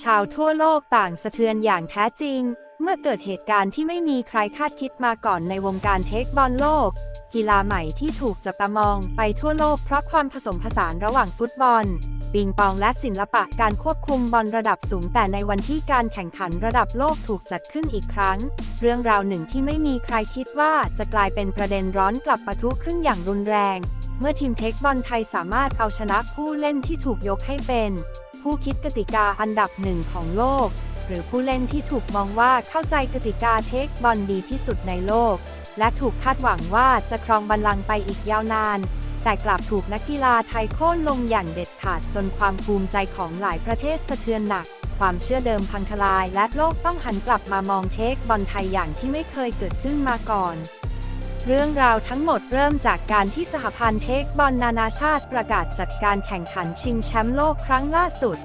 ชาวทั่วโลกต่างสะเทือนอย่างแท้จริง เมื่อเกิดเหตุการณ์ที่ไม่มีใครคาดคิดมาก่อนในวงการเทคบอลโลก กีฬาใหม่ที่ถูกจับตามองไปทั่วโลกเพราะความผสมผสานระหว่างฟุตบอลปิงปองและศิลปะการควบคุมบอลระดับสูง แต่ในวันที่การแข่งขันระดับโลกถูกจัดขึ้นอีกครั้ง เรื่องราวหนึ่งที่ไม่มีใครคิดว่าจะกลายเป็นประเด็นร้อนกลับปะทุขึ้นอย่างรุนแรง เมื่อทีมเทคบอลไทยสามารถเอาชนะผู้เล่นที่ถูกยกให้เป็น ผู้คิดกติกาอันดับหนึ่งของโลก หรือผู้เล่นที่ถูกมองว่าเข้าใจกติกาเทคบอลดีที่สุดในโลก และถูกคาดหวังว่าจะครองบัลลังก์ไปอีกยาวนาน แต่กลับถูกนักกีฬาไทยโค่นลงอย่างเด็ดขาดจนความภูมิใจของหลายประเทศสะเทือนหนัก ความเชื่อเดิมพังทลาย และโลกต้องหันกลับมามองเทคบอลไทยอย่างที่ไม่เคยเกิดขึ้นมาก่อน เรื่องราวทั้งหมดเริ่มจากการที่สหพันธ์เทคบอลนานาชาติประกาศจัดการแข่งขันชิงแชมป์โลกครั้งล่าสุด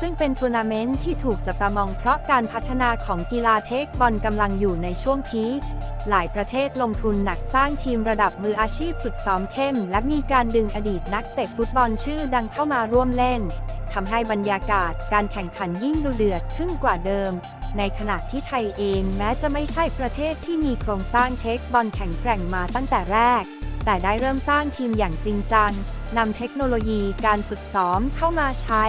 ซึ่งเป็นทัวร์นาเมนต์ที่ถูกจับตามองเพราะการพัฒนาของกีฬาเทคบอลกำลังอยู่ในช่วงพีคหลายประเทศลงทุนหนักสร้างทีมระดับมืออาชีพฝึกซ้อมเข้ม และมีการดึงอดีตนักเตะฟุตบอลชื่อดังเข้ามาร่วมเล่น ทำให้บรรยากาศการแข่งขันยิ่งดูเดือดขึ้นกว่าเดิม ในขณะที่ไทยเองแม้จะไม่ใช่ประเทศที่มีโครงสร้างเทคบอลแข็งแกร่งมาตั้งแต่แรก แต่ได้เริ่มสร้างทีมอย่างจริงจังนำเทคโนโลยีการฝึกซ้อมเข้ามาใช้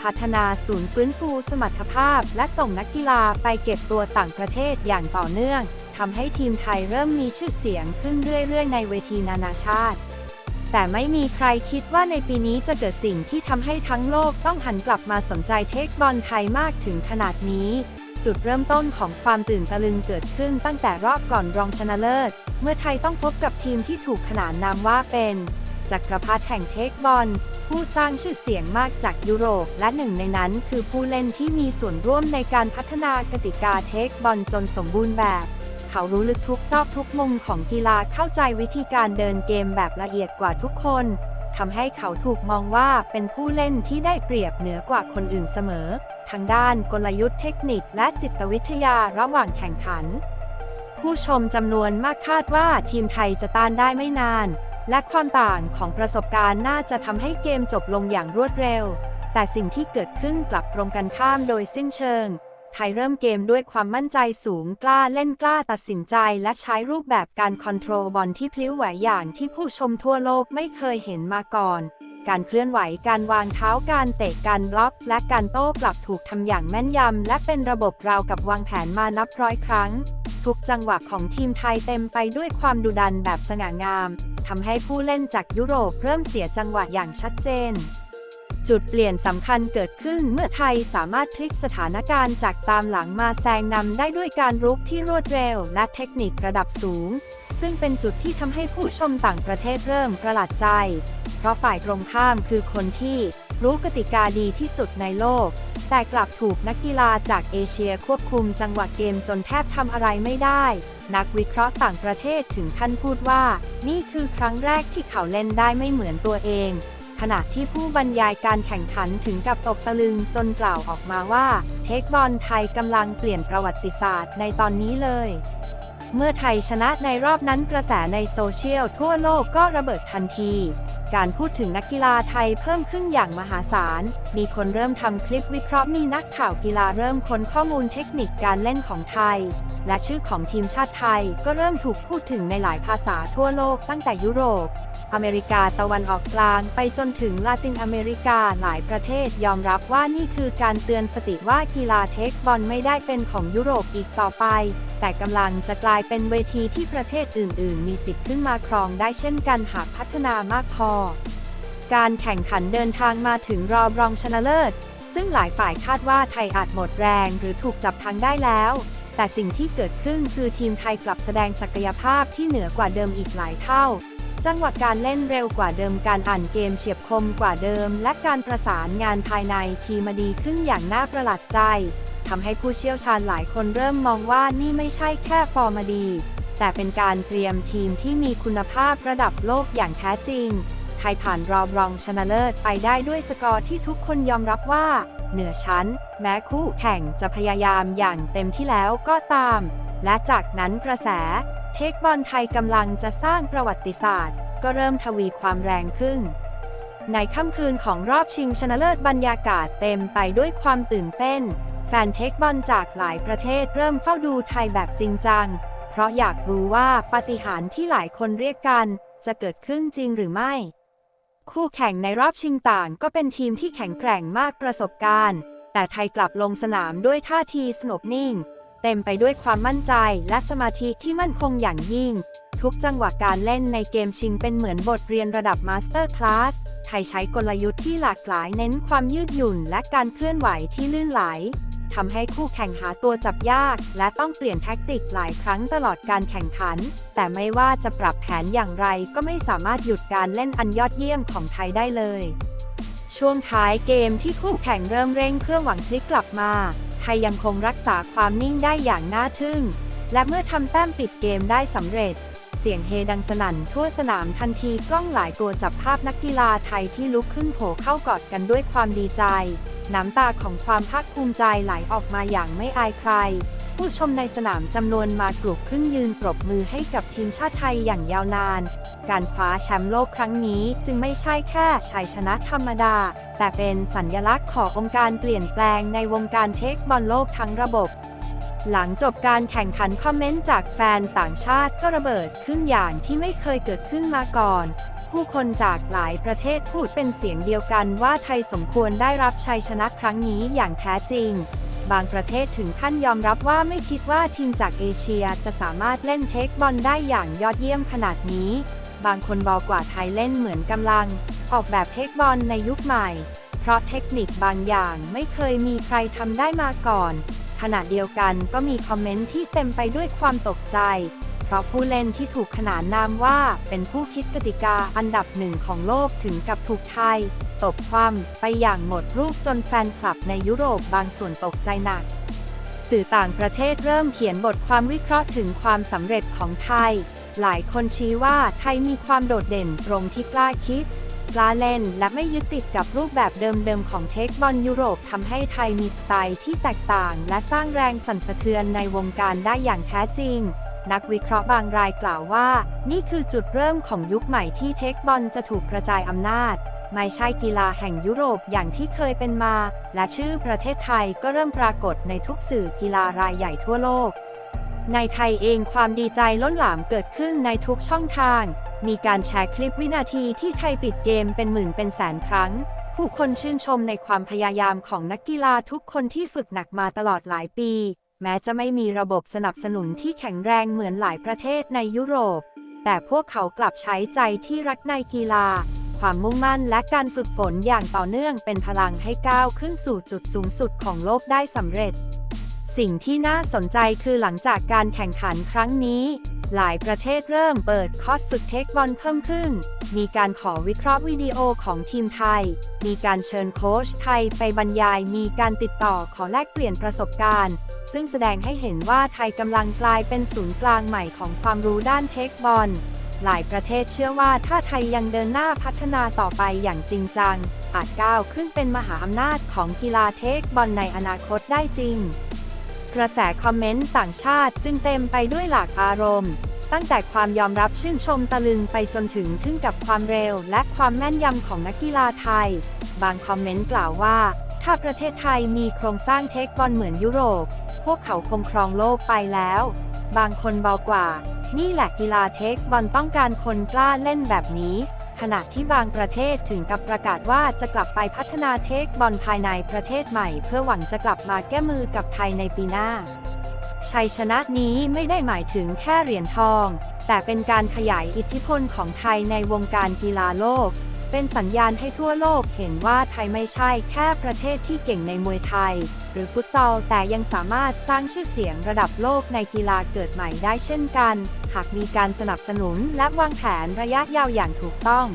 พัฒนาศูนย์ฟื้นฟูสมรรถภาพ และส่งนักกีฬาไปเก็บตัวต่างประเทศอย่างต่อเนื่องทำให้ทีมไทยเริ่มมีชื่อเสียงขึ้นเรื่อยๆ ในเวทีนานาชาติ แต่ไม่มีใครคิดว่าในปีนี้จะเกิดสิ่งที่ทำให้ทั้งโลกต้องหันกลับมาสนใจเทคบอลไทยมากถึงขนาดนี้ จุดเริ่มต้นของความตื่นตะลึงเกิดขึ้นตั้งแต่รอบก่อนรองชนะเลิศ เมื่อไทยต้องพบกับทีมที่ถูกขนานนามว่าเป็นจักรพรรดิแห่งเทคบอล ผู้สร้างชื่อเสียงมากจากยุโรป และหนึ่งในนั้นคือผู้เล่นที่มีส่วนร่วมในการพัฒนากติกาเทคบอลจนสมบูรณ์แบบ เขารู้ลึกทุกซอกทุกมุมของกีฬาเข้าใจวิธีการเดินเกมแบบละเอียดกว่าทุกคนทำให้เขาถูกมองว่าเป็นผู้เล่นที่ได้เปรียบเหนือกว่าคนอื่นเสมอ ทางด้านกลยุทธ์เทคนิคและจิตวิทยาระหว่างแข่งขัน ผู้ชมจำนวนมากคาดว่าทีมไทยจะต้านได้ไม่นาน และความต่างของประสบการณ์น่าจะทำให้เกมจบลงอย่างรวดเร็ว แต่สิ่งที่เกิดขึ้นกลับตรงกันข้ามโดยสิ้นเชิง ไทยเริ่มเกมด้วยความมั่นใจสูงกล้าเล่นกล้าตัดสินใจและใช้รูปแบบการคอนโทรลบอลที่พลิ้วไหวอย่างที่ผู้ชมทั่วโลกไม่เคยเห็นมาก่อน การเคลื่อนไหวการวางเท้าการเตะการบล็อก และการโต้กลับถูกทำอย่างแม่นยำและเป็นระบบราวกับวางแผนมานับร้อยครั้ง ทุกจังหวะของทีมไทยเต็มไปด้วยความดุดันแบบสง่างามทำให้ผู้เล่นจากยุโรปเริ่มเสียจังหวะอย่างชัดเจน จุดเปลี่ยนสำคัญเกิดขึ้นเมื่อไทยสามารถพลิกสถานการณ์จากตามหลังมาแซงนำได้ด้วยการรุกที่รวดเร็วและเทคนิคระดับสูง ซึ่งเป็นจุดที่ทำให้ผู้ชมต่างประเทศเริ่มประหลาดใจ เพราะฝ่ายตรงข้ามคือคนที่รู้กติกาดีที่สุดในโลก แต่กลับถูกนักกีฬาจากเอเชียควบคุมจังหวะเกมจนแทบทำอะไรไม่ได้ นักวิเคราะห์ต่างประเทศถึงขั้นพูดว่า นี่คือครั้งแรกที่เขาเล่นได้ไม่เหมือนตัวเอง ขณะที่ผู้บรรยายการแข่งขันถึงกับตกตะลึงจนกล่าวออกมาว่า เทคบอลไทยกำลังเปลี่ยนประวัติศาสตร์ในตอนนี้เลย เมื่อไทยชนะในรอบนั้นกระแสในโซเชียลทั่วโลกก็ระเบิดทันที การพูดถึงนักกีฬาไทยเพิ่มขึ้นอย่างมหาศาล มีคนเริ่มทำคลิปวิเคราะห์มีนักข่าวกีฬาเริ่มค้นข้อมูลเทคนิคการเล่นของไทย และชื่อของทีมชาติไทยก็เริ่มถูกพูดถึงในหลายภาษาทั่วโลกตั้งแต่ยุโรป อเมริกาตะวันออกกลางไปจนถึงลาตินอเมริกาหลายประเทศยอมรับว่านี่คือการเตือนสติว่ากีฬาเทคบอลไม่ได้เป็นของยุโรปอีกต่อไป แต่กำลังจะกลายเป็นเวทีที่ประเทศอื่น ๆ มีสิทธิ์ขึ้นมาครองได้เช่นกันหากพัฒนามากพอ การแข่งขันเดินทางมาถึงรอบรองชนะเลิศ ซึ่งหลายฝ่ายคาดว่าไทยอาจหมดแรงหรือถูกจับทางได้แล้ว แต่สิ่งที่เกิดขึ้นคือทีมไทยกลับแสดงศักยภาพที่เหนือกว่าเดิมอีกหลายเท่า จังหวะการเล่นเร็วกว่าเดิมการอ่านเกมเฉียบคมกว่าเดิม และการประสานงานภายในทีมดีขึ้นอย่างน่าประหลาดใจทำให้ผู้เชี่ยวชาญหลายคนเริ่มมองว่านี่ไม่ใช่แค่ฟอร์มดี แต่เป็นการเตรียมทีมที่มีคุณภาพระดับโลกอย่างแท้จริง ไทยผ่านรอบรองชนะเลิศไปได้ด้วยสกอร์ที่ทุกคนยอมรับว่า เหนือชั้น แม้คู่แข่งจะพยายามอย่างเต็มที่แล้วก็ตาม และจากนั้นกระแส เทคบอลไทยกำลังจะสร้างประวัติศาสตร์ ก็เริ่มทวีความแรงขึ้น ในค่ำคืนของรอบชิงชนะเลิศบรรยากาศเต็มไปด้วยความตื่นเต้น แฟนเทคบอลจากหลายประเทศเริ่มเฝ้าดูไทยแบบจริงจัง เพราะอยากรู้ว่าปาฏิหาริย์ที่หลายคนเรียกกัน จะเกิดขึ้นจริงหรือไม่ คู่แข่งในรอบชิงต่างก็เป็นทีมที่แข็งแกร่งมากประสบการณ์ แต่ไทยกลับลงสนามด้วยท่าทีสงบนิ่ง เต็มไปด้วยความมั่นใจและสมาธิที่มั่นคงอย่างยิ่ง ทุกจังหวะการเล่นในเกมชิงเป็นเหมือนบทเรียนระดับมาสเตอร์คลาสไทยใช้กลยุทธ์ที่หลากหลายเน้นความยืดหยุ่นและการเคลื่อนไหวที่ลื่นไหล ทำให้คู่แข่งหาตัวจับยาก และต้องเปลี่ยนแท็กติกหลายครั้งตลอดการแข่งขัน แต่ไม่ว่าจะปรับแผนอย่างไรก็ไม่สามารถหยุดการเล่นอันยอดเยี่ยมของไทยได้เลย ช่วงท้ายเกมที่คู่แข่งเริ่มเร่งเพื่อหวังพลิกกลับมา ไทยยังคงรักษาความนิ่งได้อย่างน่าทึ่ง และเมื่อทำแต้มปิดเกมได้สำเร็จเสียงเฮดังสนั่นทั่วสนามทันทีกล้องหลายตัวจับภาพนักกีฬาไทยที่ลุกขึ้นโผเข้ากอดกันด้วยความดีใจ น้ำตาของความภาคภูมิใจไหลออกมาอย่างไม่อายใคร ผู้ชมในสนามจำนวนมากรุกขึ้นยืนปรบมือให้กับทีมชาติไทยอย่างยาวนาน การคว้าแชมป์โลกครั้งนี้จึงไม่ใช่แค่ชัยชนะธรรมดา แต่เป็นสัญลักษณ์ขององค์การเปลี่ยนแปลงในวงการเทคบอลโลกทั้งระบบหลังจบการแข่งขันคอมเมนต์จากแฟนต่างชาติก็ระเบิดขึ้นอย่างที่ไม่เคยเกิดขึ้นมาก่อน ผู้คนจากหลายประเทศพูดเป็นเสียงเดียวกันว่าไทยสมควรได้รับชัยชนะครั้งนี้อย่างแท้จริง บางประเทศถึงขั้นยอมรับว่าไม่คิดว่าทีมจากเอเชียจะสามารถเล่นเทคบอลได้อย่างยอดเยี่ยมขนาดนี้ บางคนบอกว่าไทยเล่นเหมือนกำลัง ออกแบบเทคบอลในยุคใหม่ เพราะเทคนิคบางอย่างไม่เคยมีใครทำได้มาก่อนขณะเดียวกันก็มีคอมเมนต์ที่เต็มไปด้วยความตกใจ เพราะผู้เล่นที่ถูกขนานนามว่าเป็นผู้คิดกติกาอันดับหนึ่งของโลกถึงกับถูกไทย ตบคว่ำไปอย่างหมดรูปจนแฟนคลับในยุโรปบางส่วนตกใจหนัก สื่อต่างประเทศเริ่มเขียนบทความวิเคราะห์ถึงความสำเร็จของไทย หลายคนชี้ว่าไทยมีความโดดเด่นตรงที่กล้าคิดกล้าเล่นและไม่ยึดติดกับรูปแบบเดิมๆ ของเทคบอลยุโรปทำให้ไทยมีสไตล์ที่แตกต่าง และสร้างแรงสั่นสะเทือนในวงการได้อย่างแท้จริง นักวิเคราะห์บางรายกล่าวว่า นี่คือจุดเริ่มของยุคใหม่ที่เทคบอลจะถูกกระจายอำนาจ ไม่ใช่กีฬาแห่งยุโรปอย่างที่เคยเป็นมา และชื่อประเทศไทยก็เริ่มปรากฏในทุกสื่อกีฬารายใหญ่ทั่วโลก ในไทยเองความดีใจล้นหลามเกิดขึ้นในทุกช่องทาง มีการแชร์คลิปวินาทีที่ไทยปิดเกมเป็นหมื่นเป็นแสนครั้ง ผู้คนชื่นชมในความพยายามของนักกีฬาทุกคนที่ฝึกหนักมาตลอดหลายปี แม้จะไม่มีระบบสนับสนุนที่แข็งแรงเหมือนหลายประเทศในยุโรป แต่พวกเขากลับใช้ใจที่รักในกีฬา ความมุ่งมั่นและการฝึกฝนอย่างต่อเนื่องเป็นพลังให้ก้าวขึ้นสู่จุดสูงสุดของโลกได้สำเร็จ สิ่งที่น่าสนใจคือหลังจากการแข่งขันครั้งนี้ หลายประเทศเริ่มเปิดคอร์สฝึกเทคบอลเพิ่มขึ้น มีการขอวิเคราะห์วิดีโอของทีมไทย มีการเชิญโค้ชไทยไปบรรยาย มีการติดต่อขอแลกเปลี่ยนประสบการณ์ ซึ่งแสดงให้เห็นว่าไทยกำลังกลายเป็นศูนย์กลางใหม่ของความรู้ด้านเทคบอล หลายประเทศเชื่อว่าถ้าไทยยังเดินหน้าพัฒนาต่อไปอย่างจริงจัง อาจก้าวขึ้นเป็นมหาอำนาจของกีฬาเทคบอลในอนาคตได้จริง กระแสคอมเมนต์ต่างชาติจึงเต็มไปด้วยหลากอารมณ์ ตั้งแต่ความยอมรับชื่นชมตะลึงไปจนถึงทึ่งกับความเร็วและความแม่นยำของนักกีฬาไทย บางคอมเมนต์กล่าวว่า ถ้าประเทศไทยมีโครงสร้างเทคบอลเหมือนยุโรป พวกเขาคงครองโลกไปแล้ว บางคนเบากว่า นี่แหละกีฬาเทคบอลต้องการคนกล้าเล่นแบบนี้ ขณะที่บางประเทศถึงกับประกาศว่าจะกลับไปพัฒนาเทคบอลภายในประเทศใหม่ เพื่อหวังจะกลับมาแก้มือกับไทยในปีหน้า ชัยชนะนี้ไม่ได้หมายถึงแค่เหรียญทอง แต่เป็นการขยายอิทธิพลของไทยในวงการกีฬาโลก เป็นสัญญาณให้ทั่วโลกเห็นว่าไทยไม่ใช่แค่ประเทศที่เก่งในมวยไทย หรือฟุตซอลแต่ยังสามารถสร้างชื่อเสียงระดับโลกในกีฬาเกิดใหม่ได้เช่นกัน หากมีการสนับสนุนและวางแผนระยะยาวอย่างถูกต้อง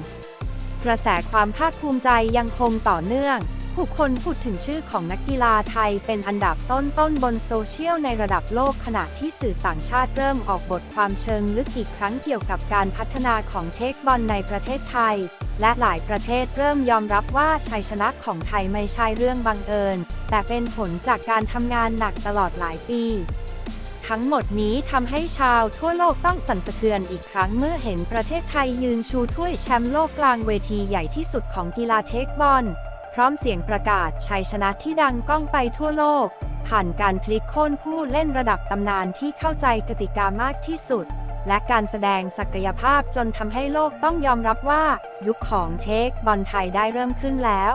กระแสความภาคภูมิใจยังคงต่อเนื่อง ผู้คนพูดถึงชื่อของนักกีฬาไทยเป็นอันดับต้นๆบนโซเชียลในระดับโลกขณะที่สื่อต่างชาติเริ่มออกบทความเชิงลึกอีกครั้งเกี่ยวกับการพัฒนาของเทคบอลในประเทศไทย และหลายประเทศเริ่มยอมรับว่าชัยชนะของไทยไม่ใช่เรื่องบังเอิญ แต่เป็นผลจากการทำงานหนักตลอดหลายปี ทั้งหมดนี้ทำให้ชาวทั่วโลกต้องสั่นสะเทือนอีกครั้งเมื่อเห็นประเทศไทยยืนชูถ้วยแชมป์โลกกลางเวทีใหญ่ที่สุดของกีฬาเทคบอล พร้อมเสียงประกาศชัยชนะที่ดังก้องไปทั่วโลก ผ่านการพลิกโค่นผู้เล่นระดับตำนานที่เข้าใจกติกามากที่สุด และการแสดงศักยภาพจนทำให้โลกต้องยอมรับว่า ยุคของเทคบอลไทยได้เริ่มขึ้นแล้ว